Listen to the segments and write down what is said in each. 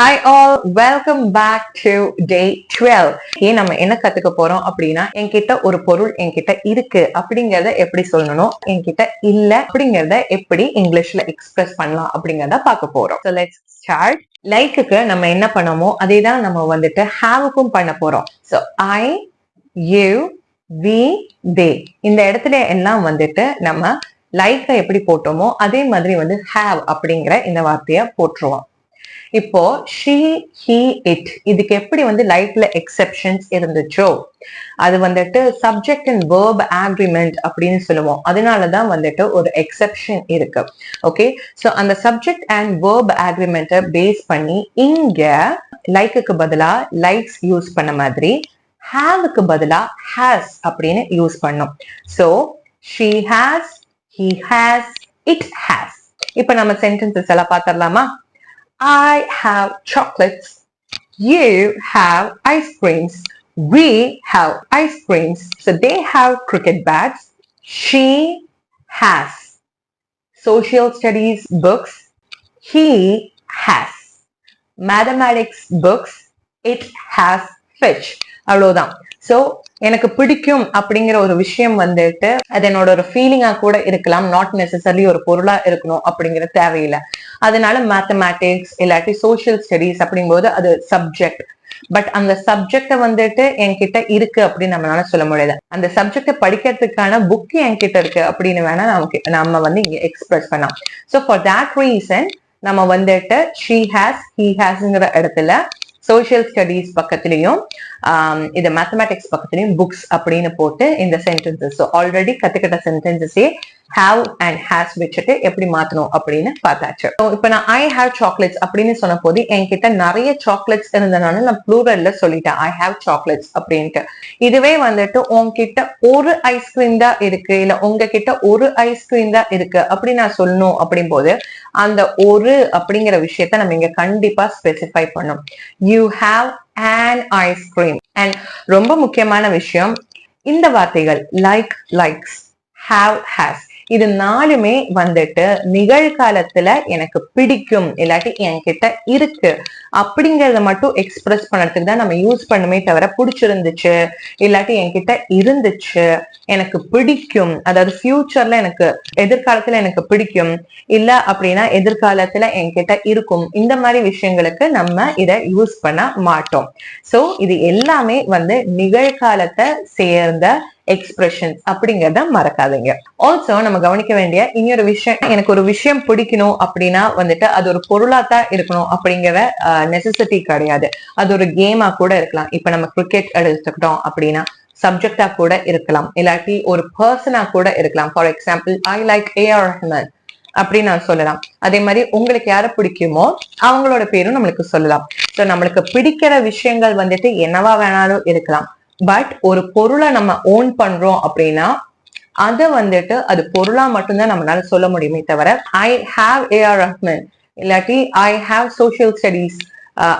Hi all welcome back to day twelve ஏன் நம்ம என்ன கத்துக்க போறோம் அப்படின்னா என்கிட்ட ஒரு பொருள் என்கிட்ட இருக்கு அப்படிங்கறத எப்படி சொல்லணும்? என்கிட்ட இல்ல அப்படிங்கறத எப்படி இங்கிலீஷ்ல எக்ஸ்பிரஸ் பண்ணலாம் அப்படிங்கறத பார்க்க போறோம். ஸோ லெட்ஸ் ஸ்டார்ட் லைக்குக்கு நம்ம என்ன பண்ணமோ அதே தான் நம்ம வந்துட்டு ஹாவுக்கும் பண்ண போறோம். So I you we they இந்த இடத்துல எல்லாம் வந்துட்டு நம்ம லைக்கை எப்படி போட்டோமோ அதே மாதிரி வந்து ஹாவ் அப்படிங்கிற இந்த வார்த்தையை போட்டுருவோம். இப்போ ஷீ ஹி இட் இதுக்கு எப்படி வந்து லைஃப்ல எக்ஸெப்ஷன்ஸ் இருந்துச்சோ? அது வந்துட்டு சப்ஜெக்ட் அண்ட் வேர்ப் ஆக்ரிமெண்ட் அப்படின்னு சொல்லுவோம். அதனாலதான் வந்துட்டு ஒரு எக்ஸெப்ஷன் இருக்கு. ஓகே ஸோ அந்த சப்ஜெக்ட் அண்ட் வேர்ப் ஆக்ரிமெண்ட்டை பேஸ் பண்ணி இங்க லைக்குக்கு பதிலா லைக்ஸ் யூஸ் பண்ண மாதிரி ஹாவுக்கு பதிலா ஹேஸ் அப்படின்னு யூஸ் பண்ணும். So she has he has it has இப்போ நம்ம சென்டென்சஸ் எல்லாம் பார்த்துடலாமா? I have chocolates. You have ice creams. We have ice creams. So they have cricket bats. She has social studies books. He has mathematics books. It has fish. அவ்வளோதான் so எனக்கு பிடிக்கும் அப்படிங்கிற ஒரு விஷயம் வந்துட்டு அது என்னோட ஒரு ஃபீலிங்காக கூட இருக்கலாம் நாட் நெசசரி ஒரு பொருளாக இருக்கணும் அப்படிங்கிற தேவையில்லை அதனால மேத்தமேட்டிக்ஸ் இல்லாட்டி சோசியல் ஸ்டடீஸ் அப்படிங்கும்போது அது சப்ஜெக்ட் பட் அந்த சப்ஜெக்ட வந்துட்டு என்கிட்ட இருக்கு அப்படின்னு நம்மளால சொல்ல முடியாது அந்த சப்ஜெக்ட படிக்கிறதுக்கான புக் என்கிட்ட இருக்கு அப்படின்னு வேணா நமக்கு நம்ம வந்து இங்க எக்ஸ்பிரஸ் பண்ணலாம். ஸோ ஃபார் தேட் ரீசன் நம்ம வந்துட்டு ஷீ ஹேஸ் ஹீ ஹேஸ்ங்கிற இடத்துல சோசியல் ஸ்டடீஸ் பக்கத்துலயும் இது மேத்தமேட்டிக்ஸ் பக்கத்துலயும் புக்ஸ் அப்படின்னு போட்டு இந்த சென்டென்சஸ் ஆல்ரெடி கத்துக்கிட்ட சென்டென்சஸே ஹாவ் அண்ட் ஹேஸ் வச்சுட்டு எப்படி மாத்தணும் அப்படின்னு பார்த்தாச்சு. இப்போ நான் ஐ ஹாவ் சாக்லேட்ஸ் அப்படின்னு சொன்ன போது என்கிட்ட நிறைய சாக்லேட்ஸ் இருந்தனால நான் ப்ளூரல்ல சொல்லிட்டேன். ஐ ஹாவ் சாக்லேட்ஸ் அப்படின்ட்டு. இதுவே வந்துட்டு உங்ககிட்ட ஒரு ஐஸ்கிரீம் தான் இருக்கு. இல்ல உங்ககிட்ட ஒரு ஐஸ்கிரீம் தான் இருக்கு அப்படி நான் சொல்லணும் அப்படின் போது அந்த ஒரு அப்படிங்கிற விஷயத்த நம்ம இங்க கண்டிப்பா ஸ்பெசிஃபை பண்ணும் you have and ice cream and ரொம்ப முக்கியமான விஷயம் இந்த வார்த்தைகள் லைக் லைக்ஸ் ஹாவ் ஹேஸ் இது நாலுமே வந்துட்டு நிகழ்காலத்துல எனக்கு பிடிக்கும். இல்லாட்டி என்கிட்ட இருக்கு. அப்படிங்கறத மட்டும் எக்ஸ்பிரஸ் பண்றதுக்கு தான் நம்ம யூஸ் பண்ணுமே தவிர பிடிச்சிருந்துச்சு. இல்லாட்டி என்கிட்ட இருந்துச்சு. எனக்கு பிடிக்கும். அதாவது ஃபியூச்சர்ல எனக்கு எதிர்காலத்துல எனக்கு பிடிக்கும். இல்ல அப்படின்னா எதிர்காலத்துல என்கிட்ட இருக்கும். இந்த மாதிரி விஷயங்களுக்கு நம்ம இதை யூஸ் பண்ண மாட்டோம். சோ இது எல்லாமே வந்து நிகழ்காலத்தை சேர்ந்த எக்ஸ்பிரஷன்ஸ் அப்படிங்கறத மறக்காதீங்க. ஆல்சோ நம்ம கவனிக்க வேண்டிய இன்னொரு விஷயம் எனக்கு ஒரு விஷயம் பிடிக்கணும் அப்படின்னா வந்துட்டு அது ஒரு பொருளா தான் இருக்கணும் அப்படிங்கிற நெசசிட்டி கிடையாது. அது ஒரு கேமா கூட இருக்கலாம். இப்ப நம்ம கிரிக்கெட் எடுத்துக்கிட்டோம் அப்படின்னா சப்ஜெக்டா கூட இருக்கலாம். இல்லாட்டி ஒரு பர்சனா கூட இருக்கலாம். For example I like A R Rahman அப்படின்னு நான் சொல்லலாம். அதே மாதிரி உங்களுக்கு யாரை பிடிக்குமோ அவங்களோட பேரும் நம்மளுக்கு சொல்லலாம். ஸோ நம்மளுக்கு பிடிக்கிற விஷயங்கள் வந்துட்டு என்னவா வேணாலும் இருக்கலாம். பட் ஒரு பொருளை நம்ம ஓன் பண்றோம் அப்படின்னா அதை வந்துட்டு அது பொருளா மட்டும்தான் நம்மளால சொல்ல முடியுமே தவிர ஐ ஹாவ் ஏஆர் ரஹ்மன் இல்லாட்டி ஐ ஹாவ் சோசியல் ஸ்டடீஸ்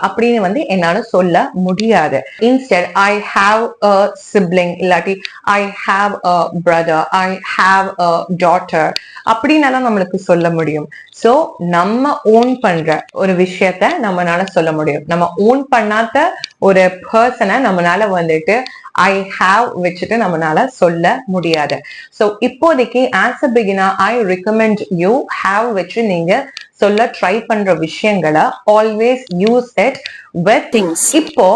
அப்படின்னு வந்து என்னால சொல்ல முடியாது. Instead I have a sibling இல்லாட்டி I have a brother I have a daughter அப்படின்னால நம்மளுக்கு சொல்ல முடியும். ஸோ நம்ம ஓன் பண்ற ஒரு விஷயத்த நம்மளால சொல்ல முடியும். நம்ம ஓன் பண்ணாத ஒரு பர்சனை நம்மளால வந்துட்டு ஐ ஹாவ் வச்சுட்டு நம்மளால சொல்ல முடியாது. ஸோ இப்போதைக்கு as a beginner I recommend you have வச்சு நீங்க சொல்ல ட்ரை பண்ற விஷயங்களை always use it with things இப்போ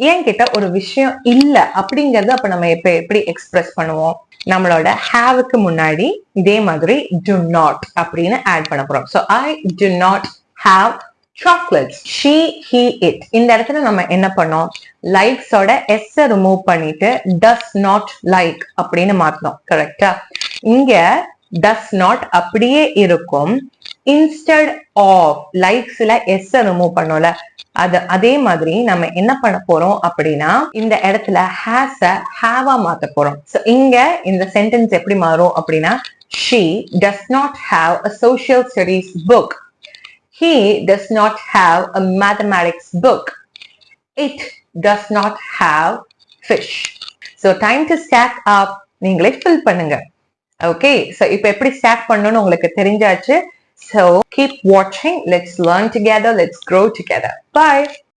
என்கிட்ட ஒரு விஷயம் இல்ல அப்படிங்கறது அப்ப நம்ம எப்ப எப்படி எக்ஸ்பிரஸ் பண்ணுவோம்? நம்மளோட ஹாவுக்கு முன்னாடி இதே மாதிரி டு நாட் அப்படின்னு ஆட் பண்ண போறோம். So I do not have chocolates she he it இந்த இடத்துல நம்ம என்ன பண்ணோம்? லைக்ஸோட எஸ் ரிமூவ் பண்ணிட்டு டஸ் நாட் லைக் அப்படின்னு மாத்தணும் கரெக்டா இங்க டஸ் நாட் அப்படியே இருக்கும். இன்ஸ்டட் ஆஃப் லைக்ஸ்ல எஸ் ரிமூவ் பண்ணோம்ல அது அதே மாதிரி நம்ம என்ன பண்ண போறோம் அப்படின்னா இந்த இடத்துல ஹேஸ ஹேவா மாத்த போறோம். ஸோ இங்க இந்த சென்டென்ஸ் எப்படி மாறும் அப்படின்னா she does not have a social studies book he does not have a mathematics book it does not have fish so time to stock up நீங்களே ஃபில் பண்ணுங்க. ஓகே ஸோ இப்போ எப்படி ஸ்டாக் பண்ணணும்னு உங்களுக்கு தெரிஞ்சாச்சு? So keep watching. Let's learn together. Let's grow together. Bye.